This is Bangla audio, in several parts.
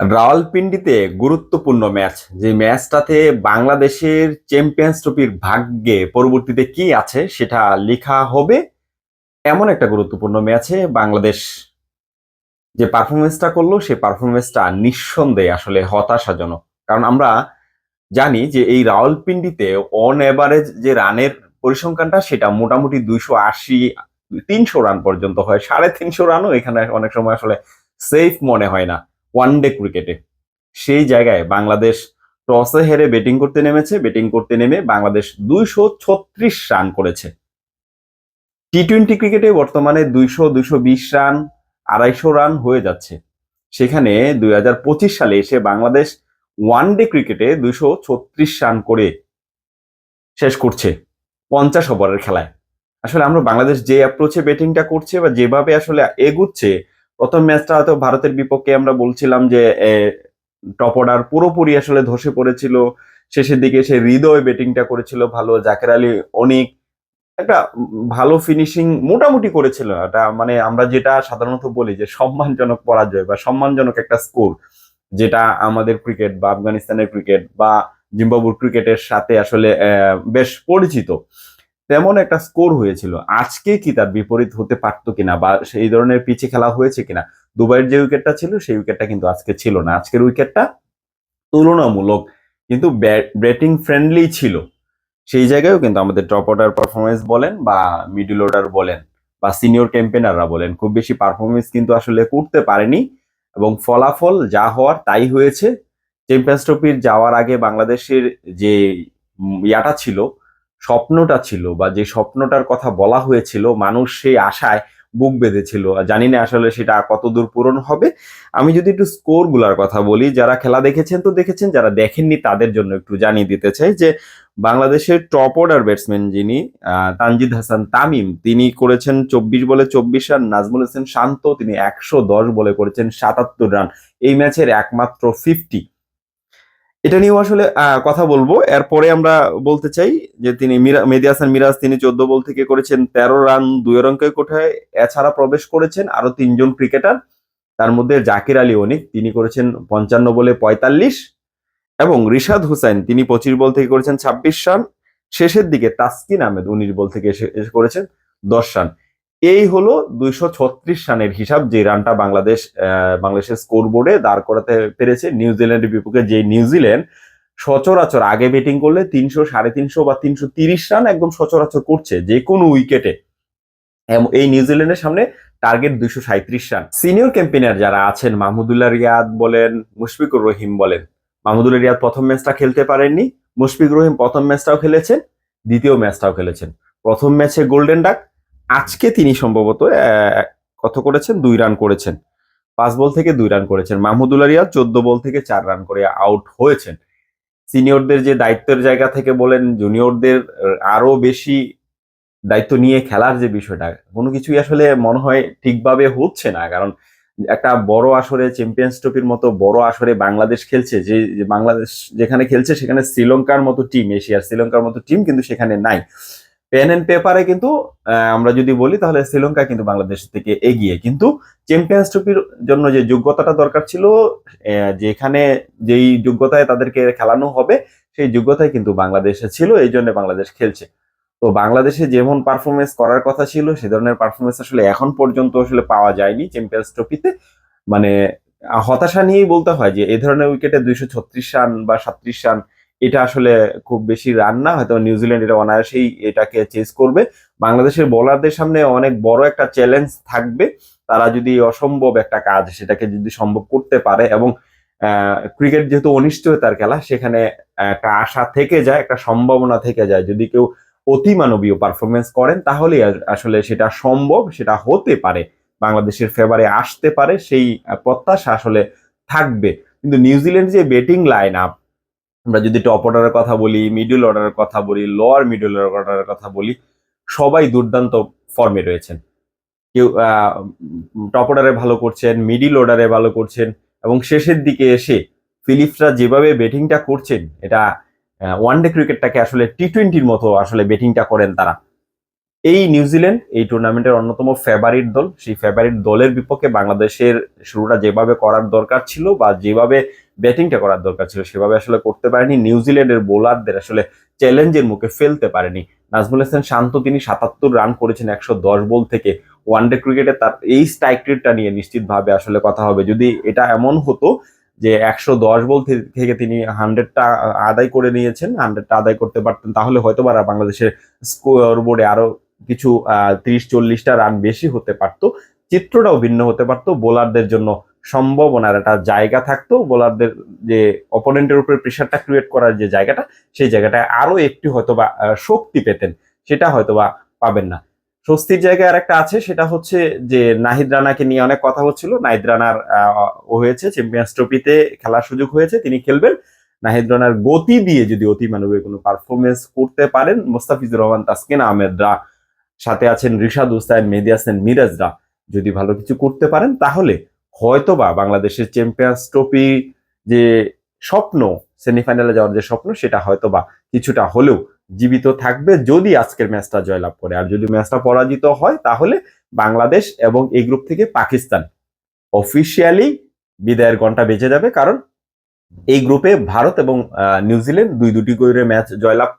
রাওয়ালপিন্ডিতে গুরুত্বপূর্ণ ম্যাচ। যে ম্যাচটাতে বাংলাদেশের চ্যাম্পিয়ন্স ট্রফির ভাগ্যে পরবর্তীতে কি আছে সেটা লেখা হবে এমন একটা গুরুত্বপূর্ণ ম্যাচে বাংলাদেশ যে পারফরমেন্সটা করল সেই পারফরমেন্সটা নিঃসন্দেহে আসলে হতাশাজনক। কারণ আমরা জানি যে এই রাওয়ালপিন্ডিতে অন এভারেজ যে রানের পরিসংখ্যানটা, সেটা মোটামুটি দুইশো আশি, তিনশো রান পর্যন্ত হয়। সাড়ে তিনশো রানও এখানে অনেক সময় আসলে সেফ মনে হয় না। ওয়ান ডে ক্রিকেটে সেই জায়গায় বাংলাদেশ টসে হেরে ব্যাটিং করতে নেমেছে ব্যাটিং করতে নেমে বাংলাদেশ দুইশো ছত্রিশ রান করেছে। টি টোয়েন্টি ক্রিকেটে বর্তমানে দুইশো দুইশো বিশ রান আড়াইশো রান হয়ে যাচ্ছে। সেখানে দুই হাজার পঁচিশ সালে এসে বাংলাদেশ ওয়ান ডে ক্রিকেটে দুইশো ছত্রিশ রান করে শেষ করছে পঞ্চাশ ওভারের খেলায়। আসলে আমরা বাংলাদেশ যে অ্যাপ্রোচে ব্যাটিংটা করছে বা যেভাবে আসলে এগুচ্ছে প্রথম ম্যাচটা হয়তো ভারতের বিপক্ষে আমরা বলছিলাম যে টপ অর্ডার পুরোপুরি আসলে ধসে পড়েছিল। শেষের দিকে সে হৃদয় ব্যাটিংটা করেছিল ভালো। জাকের আলী অনেক একটা ভালো ফিনিশিং মোটামুটি করেছিল। এটা মানে আমরা যেটা সাধারণত বলি যে, সম্মানজনক পরাজয় বা সম্মানজনক একটা স্কোর যেটা আমাদের ক্রিকেট বা আফগানিস্তানের ক্রিকেট বা জিম্বাবুর ক্রিকেটের সাথে আসলে বেশ পরিচিত। তেমন একটা স্কোর হয়েছিল। আজকে কি তার বিপরীত হতে পারতো কিনা বা সেই ধরনের পিচে খেলা হয়েছে কিনা? দুবাইয়ের যে উইকেটটা ছিল, সেই উইকেটটা কিন্তু আজকে ছিল না। আজকের উইকেটটা তুলনামূলক কিন্তু ব্যাটিং ফ্রেন্ডলি ছিল। সেই জায়গায়ও কিন্তু আমাদের টপ অর্ডার পারফরমেন্স বলেন বা মিডল অর্ডার বলেন বা সিনিয়র ক্যাম্পেনাররা বলেন, খুব বেশি পারফরমেন্স কিন্তু আসলে করতে পারেনি এবং ফলাফল যা হওয়ার তাই হয়েছে। চ্যাম্পিয়ন্স ট্রফির যাওয়ার আগে বাংলাদেশের যে ইয়াটা ছিল স্বপ্নটা ছিল বা যে স্বপ্নটার কথা বলা হয়েছিল, মানুষ সেই আশায় বুক বেঁধেছিল। জানি না আসলে সেটা কতদূর পূরণ হবে। আমি যদি একটু স্কোরগুলার কথা বলি, যারা খেলা দেখেছেন তো দেখেছেন, যারা দেখেননি তাদের জন্য একটু জানিয়ে দিতে চাই যে, বাংলাদেশের টপ অর্ডার ব্যাটসম্যান যিনি তানজিদ হাসান তামিম, তিনি করেছেন চব্বিশ বলে চব্বিশ রান, নাজমুল হোসেন শান্ত, তিনি একশো দশ বলে করেছেন সাতাত্তর রান। এই ম্যাচের একমাত্র ফিফটি এটা নিয়েও আসলে কথা বলব। এরপরে আমরা বলতে চাই যে তিনি মেদি হাসান মিরাজ, তিনি চোদ্দ বল থেকে করেছেন, তেরো রান, দুই অঙ্কের কোঠায় এছাড়া প্রবেশ করেছেন আরও তিনজন ক্রিকেটার। তার মধ্যে জাকির আলী অনিক, তিনি করেছেন পঞ্চান্ন বলে পঁয়তাল্লিশ এবং রিশাদ হুসাইন, তিনি পঁচিশ বল থেকে করেছেন ছাব্বিশ রান। শেষের দিকে তাসকিন আহমেদ উনিশ বল থেকে এসে করেছেন দশ রান। এই হলো দুইশো ছত্রিশ রানের হিসাব, যে রানটা বাংলাদেশ বাংলাদেশের স্কোর বোর্ডে দাঁড় করাতে পেরেছে। নিউজিল্যান্ডের বিপক্ষে যে নিউজিল্যান্ড সচরাচর আগে ব্যাটিং করলে তিনশো, সাড়ে তিনশো বা তিনশো তিরিশ রান একদম সচরাচর করছে যে কোনো উইকেটে এই নিউজিল্যান্ডের সামনে টার্গেট দুইশো সাঁত্রিশ রান। সিনিয়র ক্যাম্পেনার যারা আছেন, মাহমুদুল্লাহ রিয়াদ বলেন, মুশফিকুর রহিম বলেন, মাহমুদুল্লাহ রিয়াদ প্রথম ম্যাচটা খেলতে পারেননি, মুশফিকুর রহিম প্রথম ম্যাচটাও খেলেছেন, দ্বিতীয় ম্যাচটাও খেলেছেন। প্রথম ম্যাচে গোল্ডেন ডাক আজকে তিনি সম্ভবত কত করেছেন? দুই রান করেছেন। পাঁচ বল থেকে দুই রান করেছেন। মাহমুদুল রিয়াদ চোদ্দ বল থেকে চার রান করে আউট হয়েছেন। সিনিয়রদের যে দায়িত্বের জায়গা থেকে বলেন, জুনিয়রদের আরও বেশি দায়িত্ব নিয়ে খেলার যে বিষয়টা, কোনো কিছুই আসলে মনে হয় ঠিকভাবে হচ্ছে না। কারণ একটা বড় আসরে চ্যাম্পিয়ন্স ট্রফির মতো বড় আসরে বাংলাদেশ খেলছে, যে বাংলাদেশ যেখানে খেলছে, সেখানে শ্রীলঙ্কার মতো টিম এশিয়ার শ্রীলঙ্কার মতো টিম কিন্তু সেখানে নাই। পেন এন্ড পেপারে কিন্তু আমরা যদি বলি তাহলে শ্রীলঙ্কা কিন্তু বাংলাদেশ থেকে এগিয়ে। কিন্তু চ্যাম্পিয়ন্স ট্রফির জন্য যে যোগ্যতাটা দরকার ছিল যেখানে যেই যোগ্যতায় তাদেরকে খেলানো হবে, সেই যোগ্যতায় কিন্তু বাংলাদেশে ছিল, এই জন্য বাংলাদেশ খেলছে। তো বাংলাদেশে যেমন পারফরমেন্স করার কথা ছিল, সে ধরনের পারফরমেন্স আসলে এখন পর্যন্ত আসলে পাওয়া যায়নি চ্যাম্পিয়ন্স ট্রফিতে মানে হতাশা নিয়েই বলতে হয় যে এই ধরনের উইকেটে দুইশো ছত্রিশ রান বা সাত্রিশ রান এটা আসলে খুব বেশি রান না, হয়তো নিউজিল্যান্ড এটা অনায়াসেই এটাকে চেস করবে। বাংলাদেশের বোলারদের সামনে অনেক বড় একটা চ্যালেঞ্জ থাকবে। তারা যদি অসম্ভব একটা কাজ সেটাকে যদি সম্ভব করতে পারে এবং ক্রিকেট যেহেতু অনিশ্চয়তার খেলা, সেখানে একটা আশা থেকে যায়, একটা সম্ভাবনা থেকে যায়। যদি কেউ অতিমানবীয় পারফরমেন্স করেন, তাহলে আসলে সেটা সম্ভব, সেটা হতে পারে। বাংলাদেশের ফেভারে আসতে পারে, সেই প্রত্যাশা আসলে থাকবে। কিন্তু নিউজিল্যান্ড যে ব্যাটিং লাইন আপ আমরা যদি টপ অর্ডারের কথা বলি মিডল অর্ডারের কথা বলি লোয়ার মিডল অর্ডারের কথা বলি, সবাই দুর্দান্ত ফর্মে রয়েছেন। কেউ টপ অর্ডারে ভালো করছেন মিডিল অর্ডারে ভালো করছেন, এবং শেষের দিকে এসে ফিলিপসরা যেভাবে ব্যাটিংটা করছেন, এটা ওয়ান ডে ক্রিকেটটাকে আসলে টি টোয়েন্টির মতো আসলে ব্যাটিংটা করেন তারা। এই নিউজিল্যান্ড এই টুর্নামেন্টের অন্যতম ফেভারিট দল, সেই ফেভারিট দলের বিপক্ষে বাংলাদেশের শুরুটা যেভাবে করার দরকার ছিল বা যেভাবে ব্যাটিংটা করার দরকার ছিল। সেভাবে আসলে করতে পারেনি। নিউজিল্যান্ডের বোলারদের আসলে চ্যালেঞ্জের মুখে ফেলতে পারেনি। নাজমুল হাসান শান্ত তিনি সাতাত্তর রান করেছেন একশো দশ বল থেকে। ওয়ানডে ক্রিকেটে তার এই স্ট্রাইক রেটটা নিয়ে নিশ্চিতভাবে আসলে কথা হবে। যদি এটা এমন হতো যে একশো দশ বল থেকে তিনি হান্ড্রেডটা আদায় করে নিয়েছেন, হান্ড্রেডটা আদায় করতে পারতেন, তাহলে হয়তো বা বাংলাদেশের স্কোর বোর্ডে আরও কিছু ত্রিশ চল্লিশটা রান বেশি হতে পারতো। চিত্রটাও ভিন্ন হতে পারতো। বোলারদের জন্য সম্ভাবনার একটা জায়গা থাকতো, বোলারদের যে অপোনেন্টের উপরে প্রেশারটা ক্রিয়েট করার যে জায়গাটা, সেই জায়গাটায় আরও একটু হয়তো বা শক্তি পেতেন, সেটা হয়তো বা পাবেন না। স্বস্তির জায়গায় আর একটা আছে, সেটা হচ্ছে যে নাহিদ রানাকে নিয়ে অনেক কথা হচ্ছিল। নাহিদ রানার হয়েছে চ্যাম্পিয়ন্স ট্রফিতে খেলার সুযোগ হয়েছে, তিনি খেলবেন। নাহিদ রানার গতি দিয়ে যদি অতি মানবিক কোনো পারফরমেন্স করতে পারেন, মোস্তাফিজুর রহমান, তাসকিন আহমেদরা, সাথে আছেন রিশাদ হুসাইন মেহেদি হাসান মিরাজরা, যদি ভালো কিছু করতে পারেন, তাহলে হয়তোবা বাংলাদেশের চ্যাম্পিয়ন্স ট্রফি যে স্বপ্ন সেমিফাইনালে যাওয়ার যে স্বপ্ন, সেটা হয়তোবা কিছুটা হলেও জীবিত থাকবে যদি আজকের ম্যাচটা জয়লাভ করে। আর যদি ম্যাচটা পরাজিত হয়, তাহলে বাংলাদেশ এবং এই গ্রুপ থেকে পাকিস্তান অফিসিয়ালি বিদায়ের ঘণ্টা বেজে যাবে, কারণ এই গ্রুপে ভারত এবং নিউজিল্যান্ড দুই দুটি করে ম্যাচ জয়লাভ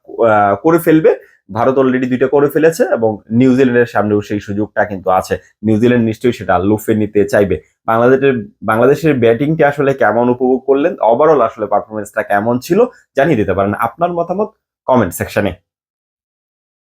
করে ফেলবে। ভারত অলরেডি দুইটা করে ফেলেছে এবং নিউজিল্যান্ডের সামনেও সেই সুযোগটা কিন্তু আছে। নিউজিল্যান্ড নিশ্চয়ই সেটা লুফে নিতে চাইবে। বাংলাদেশের বাংলাদেশের ব্যাটিংটি আসলে কেমন উপভোগ করলেন? ওভারঅল আসলে পারফরমেন্সটা কেমন ছিল? জানিয়ে দিতে পারেন। আপনার মতামত কমেন্ট সেকশনে